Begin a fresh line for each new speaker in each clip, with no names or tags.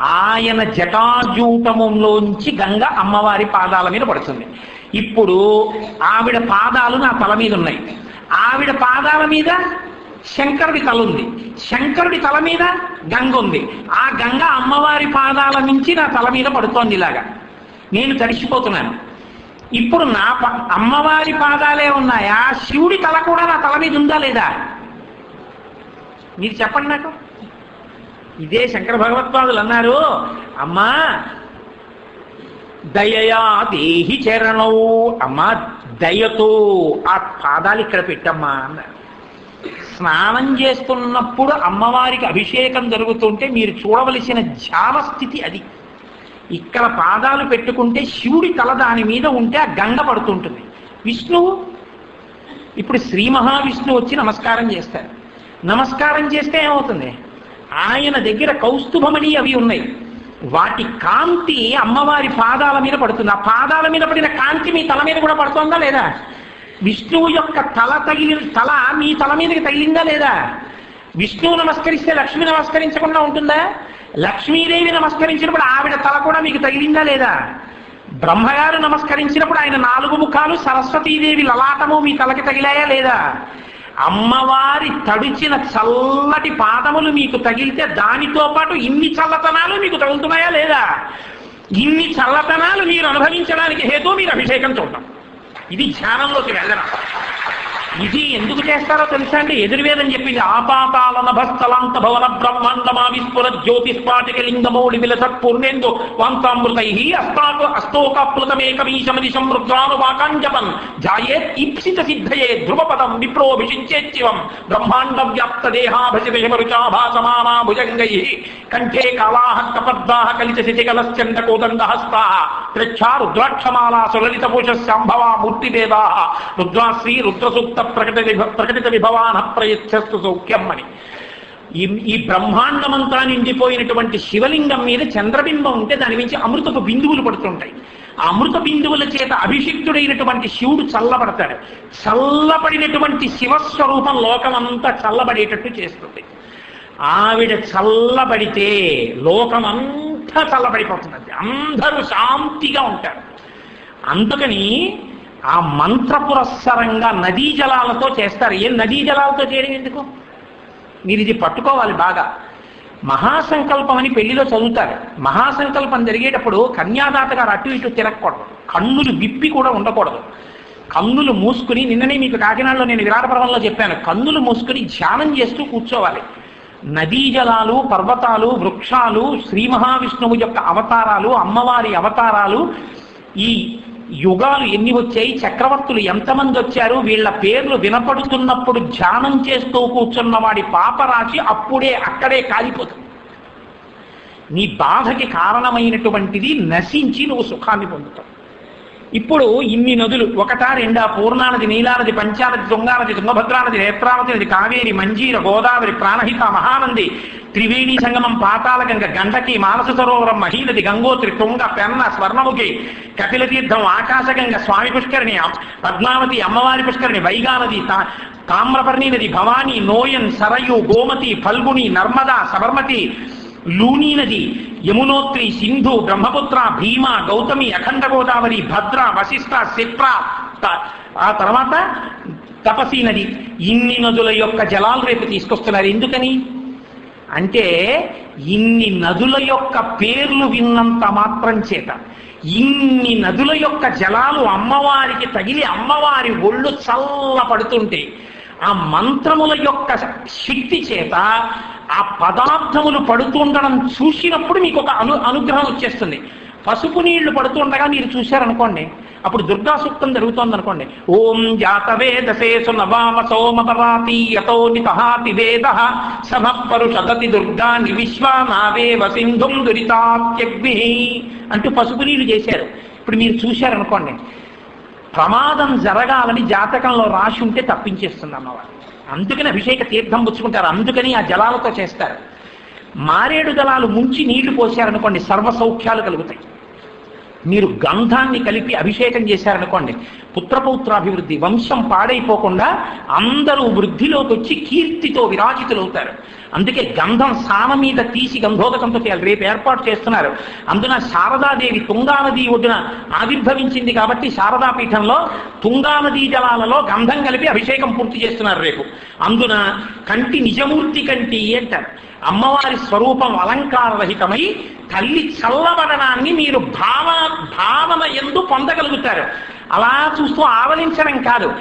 ఆయన జటాజూటములోంచి గంగ అమ్మవారి పాదాల మీద పడుతుంది. ఇప్పుడు ఆవిడ పాదాలు నా తల మీద ఉన్నాయి. ఆవిడ పాదాల మీద శంకరుడి తల ఉంది. శంకరుడి తల మీద గంగ ఉంది. ఆ గంగ అమ్మవారి పాదాల నుంచి నా తల మీద పడుతోంది ఇలాగా. నేను తడిసిపోతున్నాను. ఇప్పుడు నా ప- అమ్మవారి పాదాలే ఉన్నాయా? శివుడి తల కూడా నా తల మీద ఉందా లేదా? మీరు చెప్పండి నాకు. ఇదే శంకర భగవత్పాదులు అన్నారు. అమ్మా దయయా దేహి చరణవు అమ్మా దయతో ఆ పాదాలు ఇక్కడ పెట్టమ్మా అన్నారు. స్నానం చేస్తున్నప్పుడు అమ్మవారికి అభిషేకం జరుగుతుంటే మీరు చూడవలసిన ధ్యాన స్థితి అది. ఇక్కడ పాదాలు పెట్టుకుంటే శివుడి తల దాని మీద ఉంటే ఆ గంగ పడుతుంటుంది. విష్ణువు ఇప్పుడు శ్రీ మహావిష్ణువు వచ్చి నమస్కారం చేస్తారు. నమస్కారం చేస్తే ఏమవుతుంది? ఆయన దగ్గర కౌస్తుభమణి అవి ఉన్నాయి. వాటి కాంతి అమ్మవారి పాదాల మీద పడుతుంది. ఆ పాదాల మీద పడిన కాంతి మీ తల మీద కూడా పడుతుందా లేదా? విష్ణువు యొక్క తల తగిలిన తల మీ తల మీదకి తగిలిందా లేదా? విష్ణువు నమస్కరిస్తే లక్ష్మి నమస్కరించకుండా ఉంటుందా? లక్ష్మీదేవి నమస్కరించినప్పుడు ఆవిడ తల కూడా మీకు తగిలిందా లేదా? బ్రహ్మగారు నమస్కరించినప్పుడు ఆయన నాలుగు ముఖాలు సరస్వతీదేవి లలాటము మీ తలకి తగిలాయా లేదా? అమ్మవారి తడిచిన చల్లటి పాదములు మీకు తగిలితే దానితో పాటు ఇన్ని చల్లతనాలు మీకు తగులుతున్నాయా లేదా? ఇన్ని చల్లతనాలు మీరు అనుభవించడానికి హేతు మీరు అభిషేకం చూడటం ఇది ధ్యానంలోకి వెళ్ళడం ఇది ఎందుకు చేస్తారో తెలుసా అండి? ఎదుర్వేదం చెప్పింది ఆపాతాల నభస్థలాంత భవన బ్రహ్మాండమా విస్ఫుర జ్యోతిస్పాటిక లింగమౌళి విలసత్ పూర్ణేందు వాంతామృతై అస్తాకు అస్తోకప్లుతమేకమీశమదిశం రుద్రానువాకాంజపన్ జాయేత్ ఈప్సిత సిద్ధయే ధ్రువపదం విప్రోభిషించేత్యవం బ్రహ్మాండ వ్యాప్త దేహాభసిమరుచాభాసమానా భుజంగై కంఠే కాళాహ కపద్దాహ కలిత శిశికలశ్చండ కోదండ రుద్రాక్షమాలా సులలిత మూర్తి మూర్తిభేదా రుద్రాశ్రీ రుద్రసూక్త ప్రకట ప్రకటిత విభవాన ప్రయచ్చస్తు సౌఖ్యం అని ఈ ఈ బ్రహ్మాండమంతా నిండిపోయినటువంటి శివలింగం మీద చంద్రబింబం ఉంటే దాని నుంచి అమృతపు బిందువులు పడుతుంటాయి. ఆ అమృత బిందువుల చేత అభిషిక్తుడైనటువంటి శివుడు చల్లబడతాడు. చల్లబడినటువంటి శివస్వరూపం లోకమంతా చల్లబడేటట్టు చేస్తుంది. ఆవిడ చల్లబడితే లోకమంతా చల్లబడిపోతున్నది. అందరూ శాంతిగా ఉంటారు. అందుకని ఆ మంత్ర పురస్సరంగా నదీ జలాలతో చేస్తారు. ఏం నదీ జలాలతో చేయడం ఎందుకు? మీరు ఇది పట్టుకోవాలి బాగా. మహాసంకల్పం అని పెళ్ళిలో చదువుతారు. మహాసంకల్పం జరిగేటప్పుడు కన్యాదాత గారు అటు ఇటు తిరగకూడదు. కన్నులు విప్పి కూడా ఉండకూడదు. కన్నులు మూసుకుని నిన్ననే మీకు కాకినాడలో నేను విరాటపురంలో చెప్పాను కన్నులు మూసుకుని ధ్యానం చేస్తూ కూర్చోవాలి. నదీ జలాలు పర్వతాలు వృక్షాలు శ్రీ మహావిష్ణువు యొక్క అవతారాలు అమ్మవారి అవతారాలు ఈ యుగాలు ఎన్ని వచ్చాయి? చక్రవర్తులు ఎంతమంది వచ్చారు? వీళ్ళ పేర్లు వినపడుతున్నప్పుడు ధ్యానం చేస్తూ కూర్చున్న వాడి పాపరాశి అప్పుడే అక్కడే కాలిపోతుంది. నీ బాధకి కారణమైనటువంటిది నశించి నువ్వు సుఖాన్ని పొందుతావు. ఇప్పుడు ఇన్ని నదులు ఒకటా రెండా పూర్ణానది నీలానది పంచానది తుంగానది తుంగభద్రానది నేత్రావతి నది కావేరి మంజీర గోదావరి ప్రాణహిత మహానంది త్రివేణి సంగమం పాతాళగంగ గండకి మానస సరోవరం మహీనది గంగోత్రి తుంగ పెన్న స్వర్ణముఖి కపిలతీర్థం ఆకాశగంగ స్వామి పుష్కరిణి పద్మావతి అమ్మవారి పుష్కరిణి వైగానది తా- తామ్రపర్ణి నది భవానీ నోయన్ సరయు గోమతి ఫల్గుని నర్మదా సబర్మతి లూని నది యమునోత్రి సింధు బ్రహ్మపుత్ర భీమ గౌతమి అఖండ గోదావరి భద్ర వశిష్ట శిప్ర ఆ తర్వాత తపసీ నది. ఇన్ని నదుల యొక్క జలాలు రేపు తీసుకొస్తున్నారు. ఎందుకని? అంటే ఇన్ని నదుల యొక్క పేర్లు విన్నంత మాత్రం చేత. ఇన్ని నదుల యొక్క జలాలు అమ్మవారికి తగిలి అమ్మవారి ఒళ్ళు చల్లపడుతుంటే ఆ మంత్రముల యొక్క శక్తి చేత ఆ పదార్థములు పడుతుండడం చూసినప్పుడు మీకు ఒక అను అనుగ్రహం వచ్చేస్తుంది. పసుపు నీళ్ళు పడుతుండగా మీరు చూశారనుకోండి అప్పుడు దుర్గా సూక్తం జరుగుతోంది అనుకోండి ఓం జాతవేదసేసు నవామ సోమపరాతి యతో నితహాతి వేద సభ దుర్గా దుర్గాని విశ్వానావేవ సింధుం దురితాత్యగ్ని అంటూ పసుపు నీళ్ళు చేశారు. ఇప్పుడు మీరు చూశారనుకోండి ప్రమాదం జరగాలని జాతకంలో రాసి ఉంటే తప్పించేస్తుంది అమ్మవారు. అందుకని అభిషేక తీర్థం పుచ్చుకుంటారు. అందుకని ఆ జలాలతో చేస్తారు. మారేడు దళాలు ముంచి నీళ్ళు పోసారనుకోండి సర్వ సౌఖ్యాలు కలుగుతాయి. మీరు గంధాన్ని కలిపి అభిషేకం చేశారనుకోండి పుత్రపౌత్రాభివృద్ధి వంశం పాడైపోకుండా అందరూ వృద్ధిలోకి వచ్చి కీర్తితో విరాజితులవుతారు. అందుకే గంధం సామ మీద తీసి గంధోదకంతో చేయాలి. రేపు ఏర్పాటు చేస్తున్నారు. అందున శారదాదేవి తుంగా నది ఒడ్డున ఆవిర్భవించింది కాబట్టి శారదా పీఠంలో తుంగా నదీ జలాలలో గంధం కలిపి అభిషేకం పూర్తి చేస్తున్నారు రేపు. అందున కంటి నిజమూర్తి కంటి అంటారు అమ్మవారి స్వరూపం అలంకారరహితమై తల్లి చల్లబడనాన్ని మీరు భావన భావన ఎందు పొందగలుగుతారు. అలా చూస్తూ ఆవలించడం కాదు.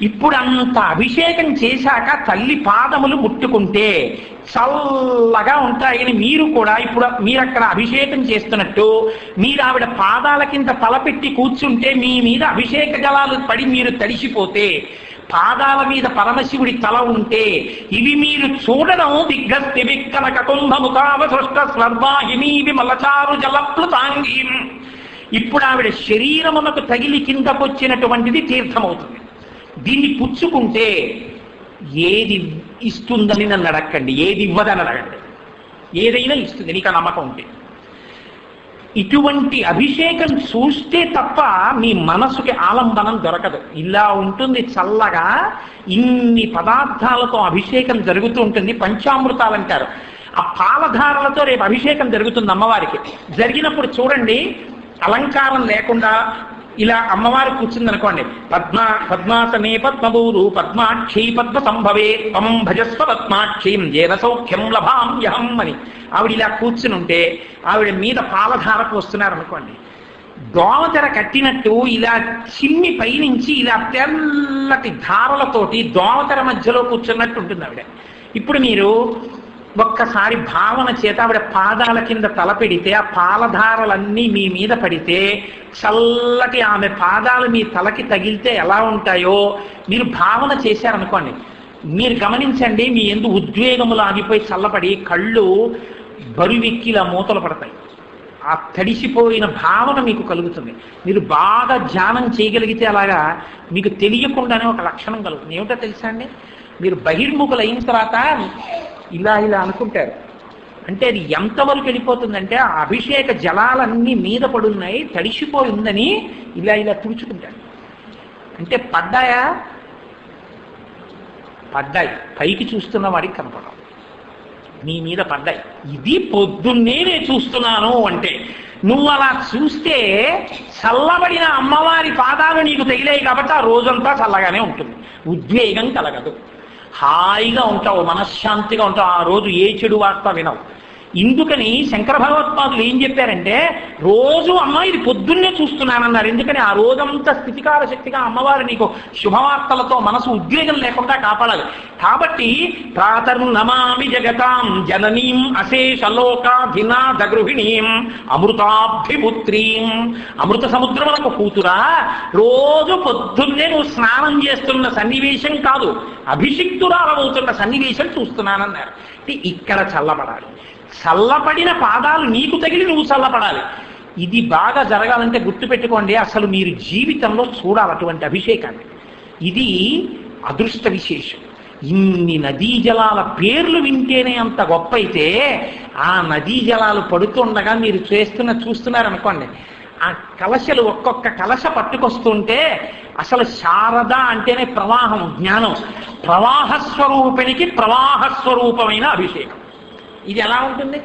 ఇప్పుడు అంత అభిషేకం చేశాక తల్లి పాదములు ముట్టుకుంటే చల్లగా ఉంటాయని మీరు కూడా ఇప్పుడు మీరు అక్కడ అభిషేకం చేస్తున్నట్టు మీరు ఆవిడ పాదాల కింద తలపెట్టి కూర్చుంటే మీ మీద అభిషేక జలాలు పడి మీరు తడిసిపోతే పాదాల మీద పరమశివుడి తల ఉంటే ఇవి మీరు చూడడం దిగ్గస్తి విక్కన కటుంబముఖావ సృష్ట స్వర్వాహిని విమలచారు జలప్లుతాంగీం. ఇప్పుడు ఆవిడ శరీరమునకు తగిలి కిందకొచ్చినటువంటిది తీర్థమవుతుంది. దీన్ని పుచ్చుకుంటే ఏది ఇస్తుందని నన్ను అడగండి ఏది ఇవ్వదని అడగండి. ఏదైనా ఇస్తుంది నీకు ఆ నమ్మకం ఉంటే. ఇటువంటి అభిషేకం చూస్తే తప్ప మీ మనసుకి ఆలంబనం దొరకదు. ఇలా ఉంటుంది చల్లగా ఇన్ని పదార్థాలతో అభిషేకం జరుగుతూ ఉంటుంది పంచామృతాలు అంటారు. ఆ పాలధారలతో రేపు అభిషేకం జరుగుతుంది అమ్మవారికి. జరిగినప్పుడు చూడండి అలంకారం లేకుండా ఇలా అమ్మవారు కూర్చుంది అనుకోండి పద్మ పద్మాసనే పద్మభూరు పద్మాక్షి పద్మ సంభవే త్వం భజస్వ పద్మాక్షీం ఏన సౌఖ్యం లభామ్యహం అని. ఆవిడ ఇలా కూర్చుని ఉంటే ఆవిడ మీద పాలధార పోస్తున్నారు అనుకోండి దోమతెర కట్టినట్టు ఇలా చిమ్మి పైనుంచి ఇలా తెల్లటి ధారలతోటి దోమతెర మధ్యలో కూర్చున్నట్టు ఉంటుంది ఆవిడ. ఇప్పుడు మీరు ఒక్కసారి భావన చేత ఆవిడ పాదాల కింద తల పెడితే ఆ పాలధారలన్నీ మీ మీద పడితే చల్లటి ఆమె పాదాలు మీ తలకి తగిలితే ఎలా ఉంటాయో మీరు భావన చేశారనుకోండి. మీరు గమనించండి మీ ఎందు ఉద్వేగములు ఆగిపోయి చల్లపడి కళ్ళు బరువెక్కిలా మూతలు పడతాయి. ఆ తడిసిపోయిన భావన మీకు కలుగుతుంది. మీరు బాగా ధ్యానం చేయగలిగితే అలాగా మీకు తెలియకుండానే ఒక లక్షణం కలుగుతుంది. ఏమిటో తెలుసా అండి? మీరు బహిర్ముఖులు అయిన తర్వాత ఇలా ఇలా అనుకుంటారు. అంటే అది ఎంతవరకు వెళ్ళిపోతుందంటే ఆ అభిషేక జలాలన్నీ మీద పడున్నాయి తడిసిపోయిందని ఇలా ఇలా తుడుచుకుంటారు. అంటే పడ్డాయా? పడ్డాయి. పైకి చూస్తున్న వాడికి కనపడవు. నీ మీద పడ్డాయి. ఇది పొద్దున్నే నేను చూస్తున్నాను అంటే నువ్వు అలా చూస్తే చల్లబడిన అమ్మవారి పాదాలు నీకు తగిలాయి కాబట్టి ఆ రోజంతా చల్లగానే ఉంటుంది. ఉద్వేగం కలగదు. హాయిగా ఉంటావు మనశ్శాంతిగా ఉంటావు. ఆ రోజు ఏ చెడు వార్త వినవు. ఇందుకని శంకర భగవత్పాదులు ఏం చెప్పారంటే రోజు అమ్మ ఇది పొద్దున్నే చూస్తున్నానన్నారు. ఎందుకని ఆ రోజంతా స్థితికార శక్తిగా అమ్మవారు నీకు శుభవార్తలతో మనసు ఉద్వేగం లేకుండా కాపాడాలి. కాబట్టి ప్రాతర్నమామి జగతాం జననీం అశేషలోకాధినా దగృహిణీం అమృతాభిపుత్రీం అమృత సముద్రములకు కూతురా రోజు పొద్దున్నే నువ్వు స్నానం చేస్తున్న సన్నివేశం కాదు అభిషిక్తురాలవుతున్న సన్నివేశం చూస్తున్నానన్నారు. ఇక్కడ చల్లబడాలి. చల్లబడిన పాదాలు నీకు తగిలి నువ్వు చల్లబడాలి. ఇది బాగా జరగాలంటే గుర్తుపెట్టుకోండి అసలు మీరు జీవితంలో చూడాలి అటువంటి అభిషేకాన్ని. ఇది అదృష్ట విశేషం. ఇన్ని నదీ జలాల పేర్లు వింటేనే అంత గొప్ప అయితే ఆ నదీ జలాలు పడుతుండగా మీరు చేస్తున్న చూస్తున్నారనుకోండి ఆ కలశలు ఒక్కొక్క కలశ పట్టుకొస్తుంటే అసలు శారద అంటేనే ప్రవాహం జ్ఞానం. ప్రవాహ స్వరూపిణికి ప్రవాహ స్వరూపమైన అభిషేకం. ఇది ఎలా ఉంటుంది?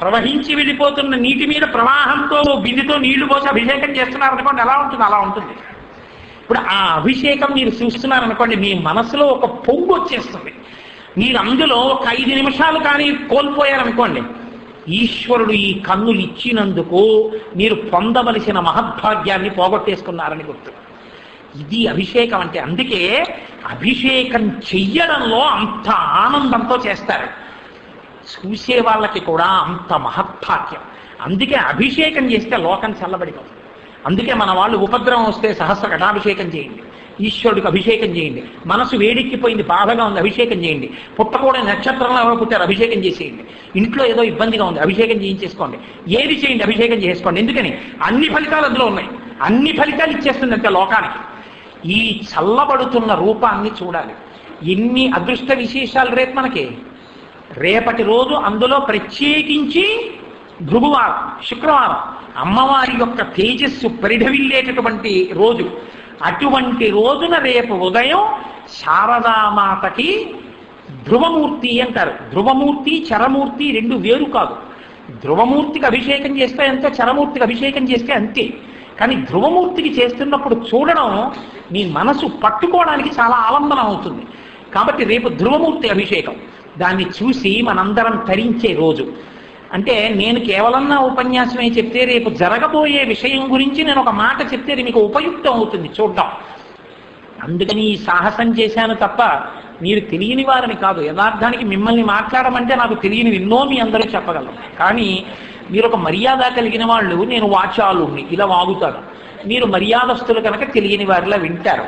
ప్రవహించి వెళ్ళిపోతున్న నీటి మీద ప్రవాహంతో బిందితో నీళ్ళు పోసి అభిషేకం చేస్తున్నారనుకోండి ఎలా ఉంటుంది? అలా ఉంటుంది. ఇప్పుడు ఆ అభిషేకం మీరు చూస్తున్నారనుకోండి మీ మనసులో ఒక పొంగు వచ్చేస్తుంది. మీరు అందులో ఒక ఐదు నిమిషాలు కానీ కోల్పోయారనుకోండి ఈశ్వరుడు ఈ కన్నులు ఇచ్చినందుకు మీరు పొందవలసిన మహద్భాగ్యాన్ని పోగొట్టేసుకున్నారని గుర్తు. ఇది అభిషేకం అంటే అందుకే అభిషేకం చెయ్యడంలో అంత ఆనందంతో చేస్తారు. చూసే వాళ్ళకి కూడా అంత మహత్భాగ్యం అందుకే అభిషేకం చేస్తే లోకం చల్లబడిపోతుంది అందుకే మన వాళ్ళు ఉపద్రవం వస్తే సహస్ర కటాభిషేకం చేయండి. ఈశ్వరుడికి అభిషేకం చేయండి. మనసు వేడెక్కిపోయింది బాధగా ఉంది అభిషేకం చేయండి. పుట్టకూడని నక్షత్రంలో ఎవరో పుట్టారు అభిషేకం చేసేయండి. ఇంట్లో ఏదో ఇబ్బందిగా ఉంది అభిషేకం చేయించేసుకోండి. ఏది చేయండి అభిషేకం చేసుకోండి. ఎందుకని? అన్ని ఫలితాలు అందులో ఉన్నాయి. అన్ని ఫలితాలు ఇచ్చేస్తుంది అంటే లోకానికి. ఈ చల్లబడుతున్న రూపాన్ని చూడాలి. ఎన్ని అదృష్ట విశేషాలు రేపు మనకి? రేపటి రోజు అందులో ప్రత్యేకించి భృగువారం శుక్రవారం అమ్మవారి యొక్క తేజస్సు పరిఢవిల్లేటటువంటి రోజు. అటువంటి రోజున రేపు ఉదయం శారదామాతకి ధ్రువమూర్తి అంటారు. ధ్రువమూర్తి చరమూర్తి రెండు వేరు కాదు. ధ్రువమూర్తికి అభిషేకం చేస్తే అంతే చరమూర్తికి అభిషేకం చేస్తే అంతే. కానీ ధ్రువమూర్తికి చేస్తున్నప్పుడు చూడడం మీ మనసు పట్టుకోవడానికి చాలా ఆలంబనం అవుతుంది. కాబట్టి రేపు ధ్రువమూర్తి అభిషేకం. దాన్ని చూసి మనందరం తరించే రోజు. అంటే నేను కేవలం నా ఉపన్యాసమే చెప్తే రేపు జరగబోయే విషయం గురించి నేను ఒక మాట చెప్తే మీకు ఉపయుక్తం అవుతుంది. చూడడం. అందుకని ఈ సాహసం చేశాను తప్ప మీరు తెలియని వారని కాదు. యథార్థానికి మిమ్మల్ని మాట్లాడమంటే నాకు తెలియని ఎన్నో మీ అందరూ చెప్పగలరు కానీ మీరు ఒక మర్యాద కలిగిన వాళ్ళు నేను వాచాలు ఇలా వాగుతాను. మీరు మర్యాదస్తులు కనుక తెలియని వారిలా వింటారు.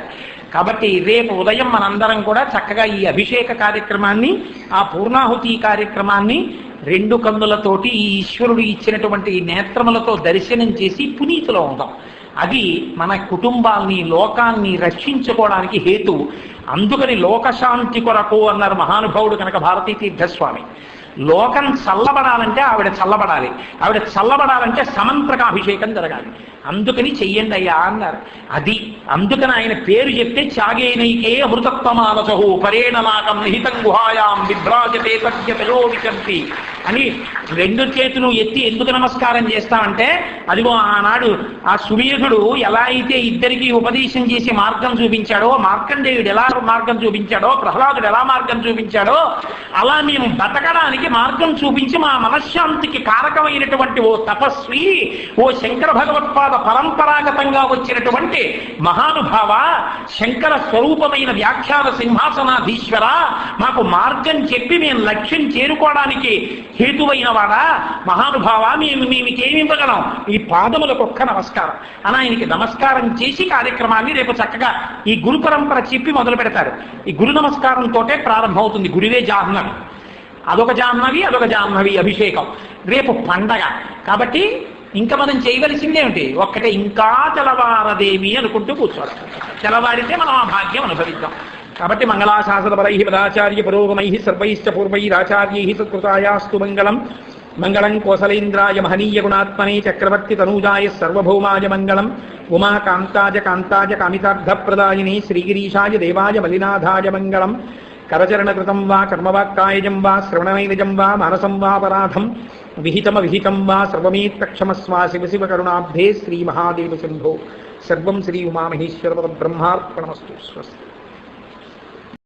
కాబట్టి రేపు ఉదయం మనందరం కూడా చక్కగా ఈ అభిషేక కార్యక్రమాన్ని ఆ పూర్ణాహుతి కార్యక్రమాన్ని రెండు కన్నులతోటి ఈ ఈశ్వరుడు ఇచ్చినటువంటి నేత్రములతో దర్శనం చేసి పునీతులో ఉందాం. అది మన కుటుంబాల్ని లోకాన్ని రక్షించుకోవడానికి హేతు. అందుకని లోకశాంతి కొరకు అన్నారు మహానుభావుడు కనుక భారతీ తీర్థస్వామి లోకం చల్లబడాలంటే ఆవిడ చల్లబడాలి. ఆవిడ చల్లబడాలంటే సమంత్రక అభిషేకం జరగాలి. అందుకని చెయ్యండి అయ్యా అన్నారు. అది అందుకని ఆయన పేరు చెప్తే త్యాగేనైకే అమృతత్వమానసహు పరేణనాకం నిహితం గుహాయాం విభ్రాజతే తజ్ఞతయో విచంతి అని రెండు చేతులు ఎత్తి ఎందుకు నమస్కారం చేస్తామంటే అదిగో ఆనాడు ఆ సుమేధుడు ఎలా అయితే ఇద్దరికి ఉపదేశం చేసి మార్గం చూపించాడో మార్కండేయుడు ఎలా మార్గం చూపించాడో ప్రహ్లాదుడు ఎలా మార్గం చూపించాడో అలా మేము బతకడానికి మార్గం చూపించి మా మనశ్శాంతికి కారకమైనటువంటి ఓ తపస్వి ఓ శంకర భగవత్పాద పరంపరాగతంగా వచ్చినటువంటి మహానుభావ శంకర స్వరూపమైన వ్యాఖ్యాన సింహాసనాధీశ్వర మాకు మార్గం చెప్పి మేము లక్ష్యం చేరుకోవడానికి హేతువైన వాడా మహానుభావ మేము మేమికేమివ్వగలం ఈ పాదములకు ఒక్క నమస్కారం. అని ఆయనకి నమస్కారం చేసి కార్యక్రమాన్ని రేపు చక్కగా ఈ గురు పరంపర చెప్పి మొదలు పెడతారు. ఈ గురు నమస్కారంతోటే ప్రారంభమవుతుంది. గురువే జాహ్నవి. అదొక జాహ్నవి అదొక జాహ్నవి అభిషేకం. రేపు పండగ. కాబట్టి ఇంకా మనం చేయవలసింది ఏమిటి? ఒక్కటే ఇంకా తెలవారదేమి అనుకుంటూ కూర్చోవడం తెలవారితే మనం ఆ భాగ్యం అనుభవిద్దాం. కాబట్టి మంగళాశాసనపరై పదాచార్య పురోగమై సర్వైశ్చ పూర్వైరాచార్యై సత్కృతాయాస్తు మంగళం మంగళం కోసలేంద్రాయ మహనీయ గుణాత్మనే చక్రవర్తి తనూజాయ సర్వభౌమాయ మంగళం ఉమాకాంతాయ కాంతాయ కామితార్థప్రదాయినే శ్రీగిరీశాయ దేవాయ మలినాథాయ మంగళం కరచరణకృతం వా కర్మవాక్కాయజం వా శ్రవణనైనజం వా మానసం వా పరాధం విహితమ విహితం వా సర్వమేత్తక్షమస్వా శివ శివ కరుణాబ్ధే శ్రీ మహాదేవ శంభో సర్వం శ్రీ ఉమామహేశ్వర బ్రహ్మార్పణమస్తు స్వస్తి